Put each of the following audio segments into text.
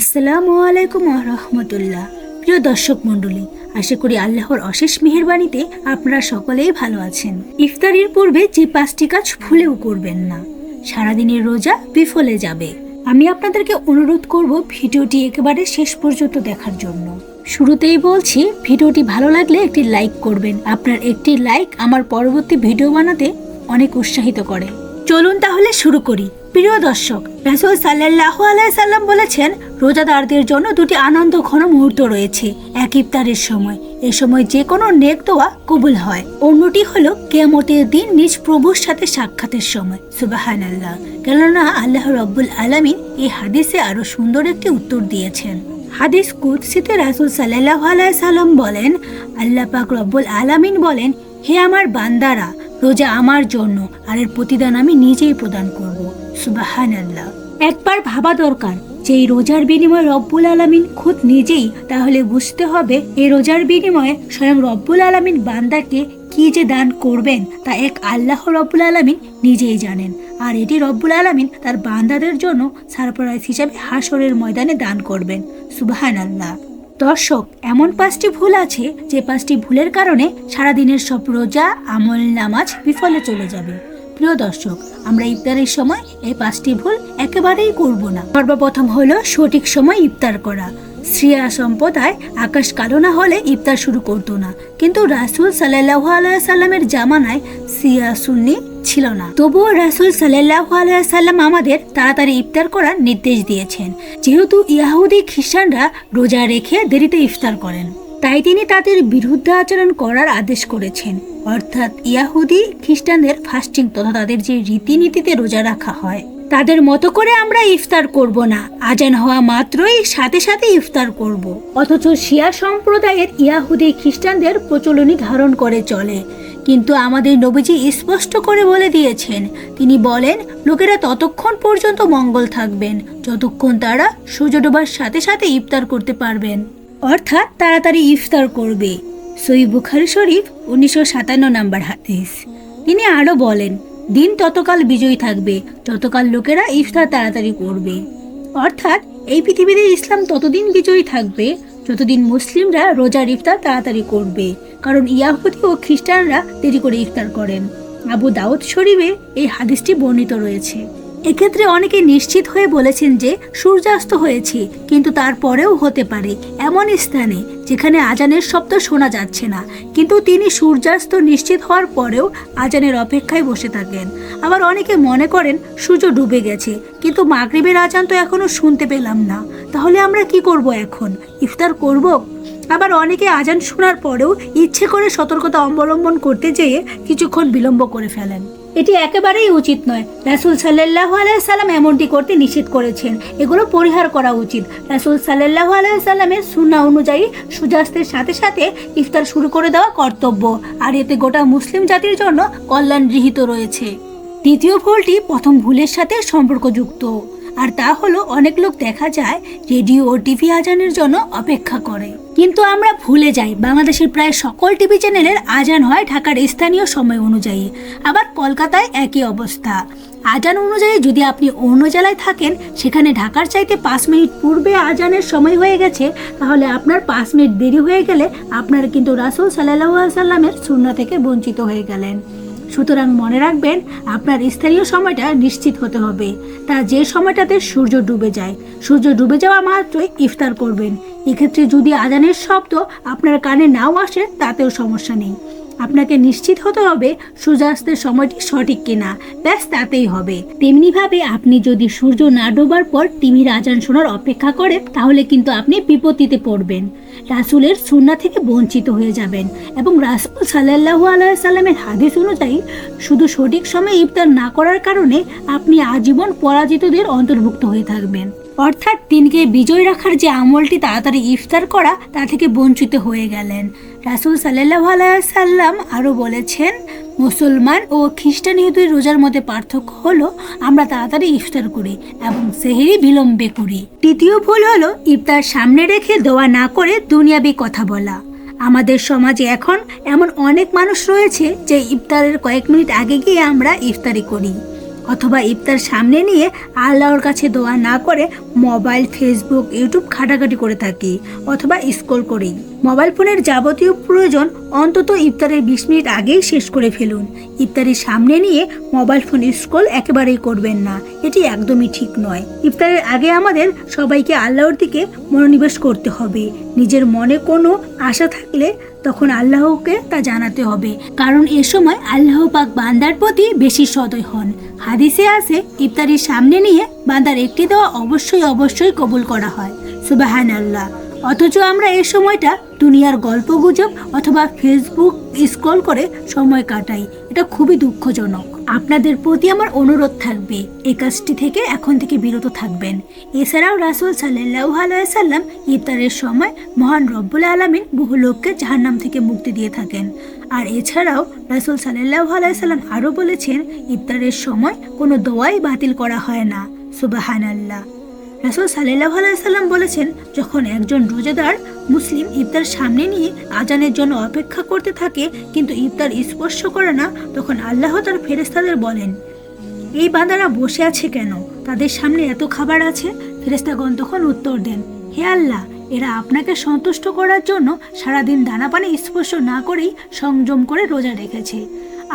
আসসালামু আলাইকুম রহমতুল্লাহ। প্রিয় দর্শক মণ্ডলী, আশা করি আল্লাহর অশেষ মেহেরবানিতে আপনারা সকলেই ভালো আছেন। ইফতারির পূর্বে যে পাঁচটি কাজ ভুলেও করবেন না। সারাদিনের রোজা বিফলে যাবে। আমি আপনাদেরকে অনুরোধ করব ভিডিওটি একেবারে শেষ পর্যন্ত দেখার জন্য। শুরুতেই বলছি, ভিডিওটি ভালো লাগলে একটি লাইক করবেন। আপনার একটি লাইক আমার পরবর্তী ভিডিও বানাতে অনেক উৎসাহিত করে। চলুন তাহলে শুরু করি। প্রিয় দর্শক, রাসুল সাল্লাহ সাল্লাম বলেছেন রোজাদারদের জন্য দুটি আনন্দ ঘন মুহূর্ত রয়েছে। এক ইফতারের সময়। এ সময় যে কোনো নেক দোয়া কবুল হয়। অন্যটি হলো কেয়ামতের দিন নিজ প্রভুর সাথে সাক্ষাতের সময়। সুবাহান আল্লাহ কেননা আল্লাহ রব্বুল আলামিন এই হাদিসে আরও সুন্দর একটি উত্তর দিয়েছেন। হাদিস কুদসিতে রাসুল সাল্লাহ সাল্লাম বলেন, আল্লাহ পাক রব্বুল আলামিন বলেন, হে আমার বান্দারা, রোজা আমার জন্য, আর এর প্রতিদান আমি নিজেই প্রদান করব। সুবাহান আল্লাহ একবার ভাবা দরকার যে এই রোজার বিনিময়ে রব্বুল আলামিন খুদ নিজেই, তাহলে বুঝতে হবে এই রোজার বিনিময়ে স্বয়ং রব্বুল আলামিন বান্দাকে কি যে দান করবেন, তা এক আল্লাহ রব্বুল আলামিন নিজেই জানেন। আর এটি রব্বুল আলামিন তার বান্দাদের জন্য সারপ্রাইজ হিসাবে হাসরের ময়দানে দান করবেন। সুবাহান আল্লাহ দর্শক, এমন পাঁচটি ভুল আছে যে পাঁচটি ভুলের কারণে সারাদিনের সব রোজা, আমল, নামাজ বিফলে চলে যাবে। প্রিয় দর্শক, আমরা ইফতারের সময় এই পাঁচটি ভুল একেবারেই করব না। সর্বপ্রথম হলো সঠিক সময় ইফতার করা। শ্রিয়া সম্প্রদায় আকাশ কালো না হলে ইফতার শুরু করতো না। কিন্তু রাসুল সাল্লাহ সাল্লামের জামানায় সিয়া সুন্নি ছিল না। তবুও রাসুল সাল্লাহ সাল্লাম আমাদের তাড়াতাড়ি ইফতার করার নির্দেশ দিয়েছেন। যেহেতু ইয়াহুদি খ্রিস্টানরা রোজা রেখে দেরিতে ইফতার করেন। তাই তিনি তাদের বিরুদ্ধে আচরণ করার আদেশ করেছেন। অর্থাৎ ইয়াহুদি খ্রিস্টানদের ফাস্টিং তথা তাদের যে রীতিনীতিতে রোজা রাখা হয়। তাদের মতো করে আমরা ইফতার করব না। আজান হওয়া মাত্রই সাথে সাথে ইফতার করব। অথচ শিয়া সম্প্রদায়ের ইয়াহুদি খ্রিস্টানদের প্রচলনই ধারণ করে চলে। কিন্তু আমাদের নবীজি স্পষ্ট করে বলে দিয়েছেন, তিনি বলেন, লোকেরা ততক্ষণ পর্যন্ত মঙ্গল থাকবেন। যতক্ষণ তারা সূর্য ডোবার সাথে সাথে ইফতার করতে পারবেন। অর্থাৎ তাড়াতাড়ি ইফতার করবে। সই বুখারি শরীফ উনিশশো সাতান্ন নাম্বার হাদিস। তিনি আরও বলেন, দিন ততকাল বিজয়ী থাকবে যতকাল লোকেরা ইফতার তাড়াতাড়ি করবে। অর্থাৎ এই পৃথিবীতে ইসলাম ততদিন বিজয়ী থাকবে, যতদিন মুসলিমরা রোজার ইফতার তাড়াতাড়ি করবে। কারণ ইয়াহুদি ও খ্রিস্টানরা দেরি করে ইফতার করেন। আবু দাউদ শরীফে এই হাদিসটি বর্ণিত রয়েছে। এক্ষেত্রে অনেকে নিশ্চিত হয়ে বলেছেন যে সূর্যাস্ত হয়েছে, কিন্তু তারপরেও হতে পারে। এমন স্থানে, যেখানে আজানের শব্দ শোনা যাচ্ছে না, কিন্তু তিনি সূর্যাস্ত নিশ্চিত হওয়ার পরেও আজানের অপেক্ষায় বসে থাকেন। আবার অনেকে মনে করেন সূর্য ডুবে গেছে, কিন্তু মাগরিবের আজান তো এখনও শুনতে পেলাম না। তাহলে আমরা কি করব এখন? ইফতার করব? আবার অনেকে আজান শোনার পরেও ইচ্ছে করে সতর্কতা অবলম্বন করতে যেয়ে কিছুক্ষণ বিলম্ব করে ফেলেন। এটি একেবারেই উচিত নয়। রাসুল সাল্লাহ সাল্লাম এমনটি করতে নিষেধ করেছেন। এগুলো পরিহার করা উচিত। রাসুল সাল্লাহ সাল্লামের সুনা অনুযায়ী সূর্যাস্তের সাথে সাথে ইফতার শুরু করে দেওয়া কর্তব্য। আর এতে গোটা মুসলিম জাতির জন্য কল্যাণ গৃহীত রয়েছে। দ্বিতীয় ভুলটি প্রথম ভুলের সাথে সম্পর্কযুক্ত। আর তা হলো অনেক লোক দেখা যায় রেডিও ও টিভি আজানের জন্য অপেক্ষা করে। কিন্তু আমরা ভুলে যাই, বাংলাদেশের প্রায় সকল টিভি চ্যানেলের আজান হয় ঢাকার স্থানীয় সময় অনুযায়ী। আবার কলকাতায় একই অবস্থা। আজান অনুযায়ী যদি আপনি অন্য জেলায় থাকেন, সেখানে ঢাকার চাইতে পাঁচ মিনিট পূর্বে আজানের সময় হয়ে গেছে, তাহলে আপনার পাঁচ মিনিট দেরি হয়ে গেলে আপনার কিন্তু রাসুল সাল্লাহ সাল্লামের সুন্না থেকে বঞ্চিত হয়ে গেলেন। সুতরাং মনে রাখবেন, আপনার স্থানীয় সময়টা নিশ্চিত হতে হবে। তা যে সময়টাতে সূর্য ডুবে যায়, সূর্য ডুবে যাওয়া মাত্রই ইফতার করবেন। এক্ষেত্রে যদি আজানের শব্দ আপনার কানে নাও আসে, তাতেও সমস্যা নেই। আপনাকে নিশ্চিত হতে হবে সূর্যাস্তের সময়টি সঠিক কিনা, ব্যাস তাতেই হবে। তেমনিভাবে আপনি যদি সূর্য না ডোবার পর টিভির আজান শোনার অপেক্ষা করেন, তাহলে কিন্তু আপনি বিপত্তিতে পড়বেন। রাসুলের সুন্না থেকে বঞ্চিত হয়ে যাবেন এবং রাসুল সাল্লাহু আলাইসাল্লামের হাদিস অনুযায়ী শুধু সঠিক সময়ে ইফতার না করার কারণে আপনি আজীবন পরাজিতদের অন্তর্ভুক্ত হয়ে থাকবেন। অর্থাৎ দিনকে বিজয় রাখার যে আমলটি তাড়াতাড়ি ইফতার করা তা থেকে বঞ্চিত হয়ে গেলেন। রাসুল সাল্লাহ সাল্লাম আরও বলেছেন মুসলমান ও খ্রিস্টান ইহুদির রোজার মধ্যে পার্থক্য হলো, আমরা তাড়াতাড়ি ইফতার করি এবং সেহেরি বিলম্বে করি। তৃতীয় ভুল হলো, ইফতার সামনে রেখে দোয়া না করে দুনিয়াবি কথা বলা। আমাদের সমাজে এখন এমন অনেক মানুষ রয়েছে যে ইফতারের কয়েক মিনিট আগে গিয়ে আমরা ইফতারি করি। অথবা ইফতার সামনে নিয়ে আল্লাহর কাছে দোয়া না করে মোবাইল, ফেসবুক, ইউটিউব ঘাটাঘাটি করে থাকি অথবা স্ক্রল করি। মোবাইল ফোনের যাবতীয় প্রয়োজন অন্তত ইফতারের বিশ মিনিট আগেই শেষ করে ফেলুন। ইফতারের সামনে নিয়ে মোবাইল ফোন স্ক্রল একেবারেই করবেন না। এটি একদমই ঠিক নয়। ইফতারের আগে আমাদের সবাইকে আল্লাহর দিকে মনোনিবেশ করতে হবে। নিজের মনে কোনো আশা থাকলে তখন আল্লাহকে তা জানাতে হবে। কারণ এ সময় আল্লাহ পাক বান্দার প্রতি বেশি সদয় হন। হাদিসে আছে, ইফতারির সামনে নিয়ে বান্দার একটি দেওয়া অবশ্যই অবশ্যই কবুল করা হয়। সুবাহান আল্লাহ অথচ আমরা এই সময়টা দুনিয়ার গল্প গুজব অথবা ফেসবুক স্ক্রল করে সময় কাটাই। এটা খুবই দুঃখজনক। আপনাদের প্রতি আমার অনুরোধ থাকবে, এই কাজটি থেকে এখন থেকে বিরত থাকবেন। এছাড়াও রাসুল সাল্লাহ আলাইসাল্লাম ইফতারের সময় মহান রব্বুল আলমিন বহু লোককে জাহান্নাম থেকে মুক্তি দিয়ে থাকেন। আর এছাড়াও রাসুল সাল্লাহ আলাইসাল্লাম আরও বলেছেন, ইফতারের সময় কোনো দোয়াই বাতিল করা হয় না। সুবাহান আল্লাহ রাসুল সাল্লাহ আলাইসাল্লাম বলেছেন, যখন একজন রোজাদার মুসলিম ইফতার সামনে নিয়ে আজানের জন্য অপেক্ষা করতে থাকে, কিন্তু ইফতার স্পর্শ করে না, তখন আল্লাহ তার ফেরেস্তাদের বলেন, এই বান্দারা বসে আছে কেন? তাদের সামনে এত খাবার আছে? ফেরেস্তাগণ তখন উত্তর দেন, হে আল্লাহ, এরা আপনাকে সন্তুষ্ট করার জন্য সারাদিন দানা পানি স্পর্শ না করেই সংযম করে রোজা রেখেছে,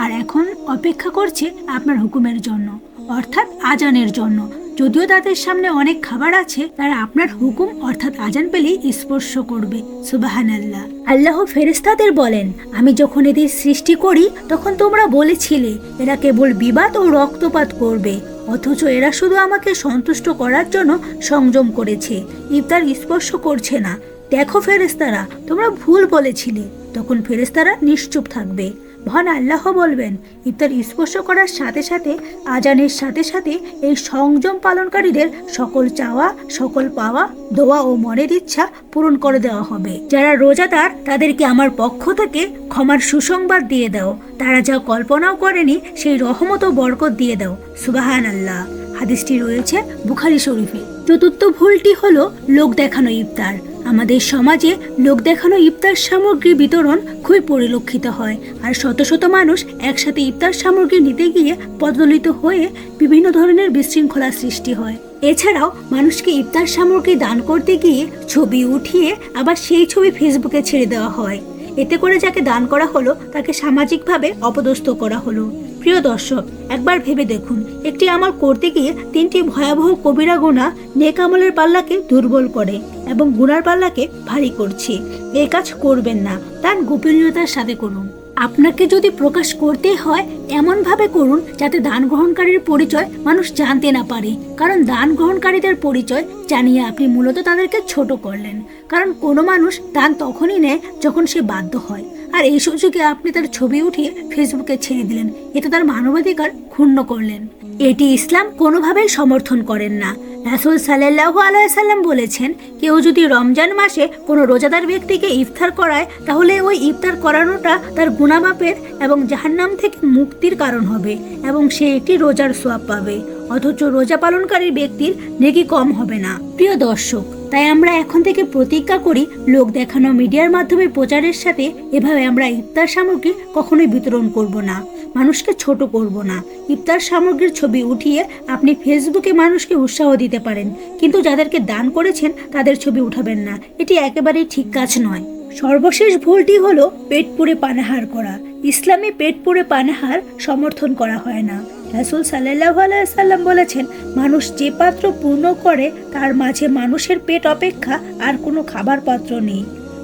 আর এখন অপেক্ষা করছে আপনার হুকুমের জন্য, অর্থাৎ আজানের জন্য। যদিও তাদের সামনে অনেক খাবার আছে, তারা আপনার হুকুম অর্থাৎ আজান পেলেই স্পর্শ করবে। সুবাহান আল্লাহ আল্লাহ ফেরেস্তাদের বলেন, আমি যখন এদের সৃষ্টি করি, তখন তোমরা বলেছিলে, এরা কেবল বিবাদ ও রক্তপাত করবে, অথচ এরা শুধু আমাকে সন্তুষ্ট করার জন্য সংযম করেছে, ইফতার স্পর্শ করছে না। দেখো ফেরেস্তারা তোমরা ভুল বলেছিলে। তখন ফেরেস্তারা নিশ্চুপ থাকবে। মহান আল্লাহ বলবেন ইফতার স্পর্শ করার সাথে সাথে, আজানের সাথে সাথে এই সংযম পালনকারীদের সকল চাওয়া, সকল পাওয়া, দোয়া ও মনের ইচ্ছা পূরণ করে দেওয়া হবে। যারা রোজাদার, তাদেরকে আমার পক্ষ থেকে ক্ষমার সুসংবাদ দিয়ে দাও। তারা যা কল্পনাও করেনি, সেই রহমত ও বরকত দিয়ে দাও। সুবাহান আল্লাহ হাদিসটি রয়েছে বুখারি শরীফে। চতুর্থ ভুলটি হলো লোক দেখানো ইফতার। আমাদের সমাজে লোক দেখানো ইফতার সামগ্রী বিতরণ খুবই পরিলক্ষিত হয়। আর শত শত মানুষ একসাথে ইফতার সামগ্রী নিতে গিয়ে পদদলিত হয়ে বিভিন্ন ধরনের বিশৃঙ্খলা সৃষ্টি হয়। এছাড়াও মানুষকে ইফতার সামগ্রী দান করতে গিয়ে ছবি উঠিয়ে আবার সেই ছবি ফেসবুকে ছেড়ে দেওয়া হয়। এতে করে যাকে দান করা হলো তাকে সামাজিকভাবে অপদস্থ করা হলো। প্রিয় দর্শক, একবার ভেবে দেখুন, একটি আমল করতে গিয়ে তিনটি ভয়াবহ কবিরা গোনা নেক আমলের পাল্লাকে দুর্বল করে এবং গুনার পাল্লাকে ভারী করছে। এই কাজ করবেন না, তার গোপনীয়তার সাথে করুন। আপনাকে যদি প্রকাশ করতে হয়, এমনভাবে করুন যাতে দান গ্রহণকারীর পরিচয় মানুষ জানতে না পারে। কারণ দান গ্রহণকারীদের পরিচয় জানিয়ে আপনি মূলত তাদেরকে ছোট করলেন। কারণ কোনো মানুষ দান তখনই নেয় যখন সে বাধ্য হয়। আর এই সুযোগে আপনি তার ছবি উঠিয়ে ফেসবুকে ছেড়ে দিলেন। এতে তার মানবাধিকার ক্ষুণ্ণ করলেন। এটি ইসলাম কোনোভাবেই সমর্থন করেন না। রাসুল সাল্লাহ আলাইসাল্লাম বলেছেন, কেউ যদি রমজান মাসে কোনো রোজাদার ব্যক্তিকে ইফতার করায়, তাহলে ওই ইফতার করানোটা তার গুণামাপের এবং জাহান্নাম থেকে মুক্তির কারণ হবে এবং সে একটি রোজার সোয়াব পাবে। অথচ রোজা পালনকারী ব্যক্তির নেকি কম হবে না। প্রিয় দর্শক তাই আমরা এখন থেকে প্রতিজ্ঞা করি লোক দেখানো মিডিয়ার মাধ্যমে প্রচারের সাথে এভাবে আমরা ইফতার সামগ্রী কখনোই বিতরণ করব না, মানুষকে ছোট করব না। ইফতার সামগ্রীর ছবি উঠিয়ে আপনি ফেসবুকে মানুষকে উৎসাহ দিতে পারেন, কিন্তু যাদেরকে দান করেছেন তাদের ছবি উঠাবেন না। এটি একেবারেই ঠিক কাজ নয়। সর্বশেষ ভুলটি হলো পেট পুড়ে পানাহার করা। ইসলামে পেট পুড়ে পানাহার সমর্থন করা হয় না। রাসুল সাল্লাহ আলাইসাল্লাম বলেছেন, মানুষ যে পাত্র পূর্ণ করে, তার মাঝে মানুষের পেট অপেক্ষা আর কোনো খাবার পাত্র নেই।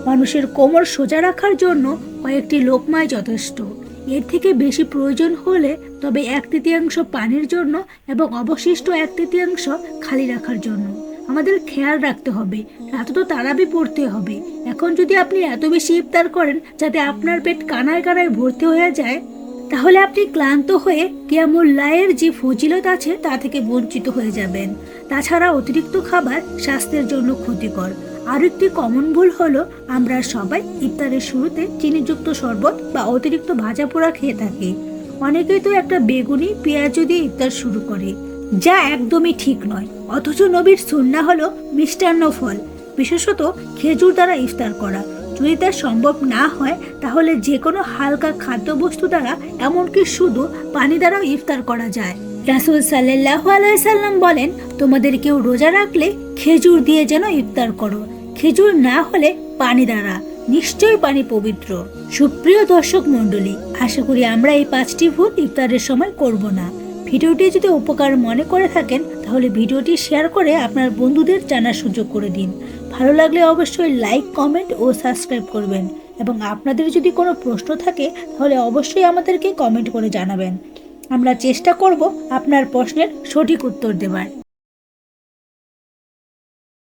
মানুষের কোমর সোজা রাখার জন্য কয়েকটি লোকমায় যথেষ্ট। এর থেকে বেশি প্রয়োজন হলে তবে এক তৃতীয়াংশ পানির জন্য এবং অবশিষ্ট এক তৃতীয়াংশ খালি রাখার জন্য। আমাদের খেয়াল রাখতে হবে, রাতে তো তারাবি পড়তে হবে। এখন যদি আপনি এত বেশি ইফতার করেন, যাতে আপনার পেট কানায় কানায় ভর্তি হয়ে যায় তাহলে আপনি ক্লান্ত হয়ে কেয়ামুল লায়ের যে ফজিলত আছে তা থেকে বঞ্চিত হয়ে যাবেন। তাছাড়া অতিরিক্ত খাবার স্বাস্থ্যের জন্য ক্ষতিকর। আর একটি কমন ভুল হলো, আমরা সবাই ইফতারের শুরুতে চিনিযুক্ত শরবত বা অতিরিক্ত ভাজা পোড়া খেয়ে থাকি। অনেকেই তো একটা বেগুনি পেঁয়াজ দিয়ে ইফতার শুরু করে, যা একদমই ঠিক নয়। অথচ নবীর সুন্না হলো মিষ্টান্ন ফল, বিশেষত খেজুর দ্বারা ইফতার করা। যদি তা সম্ভব না হয়, তাহলে যে কোনো হালকা খাদ্যবস্তু দ্বারা, এমনকি শুধু পানি দ্বারাও ইফতার করা যায়। রাসুল সাল্লাহ আলাইসাল্লাম বলেন, তোমাদের কেউ রোজা রাখলে খেজুর দিয়ে যেন ইফতার করো। খেজুর না হলে পানি দ্বারা। নিশ্চয়ই পানি পবিত্র। সুপ্রিয় দর্শক মণ্ডলী, আশা করি আমরা এই পাঁচটি ভুল ইফতারের সময় করব না। ভিডিওটি যদি উপকার মনে করে থাকেন, তাহলে ভিডিওটি শেয়ার করে আপনার বন্ধুদের জানার সুযোগ করে দিন। ভালো লাগলে অবশ্যই লাইক কমেন্ট ও সাবস্ক্রাইব করবেন। এবং আপনাদের যদি কোনো প্রশ্ন থাকে, তাহলে অবশ্যই আমাদেরকে কমেন্ট করে জানাবেন। আমরা চেষ্টা করব আপনার প্রশ্নের সঠিক উত্তর দেবার।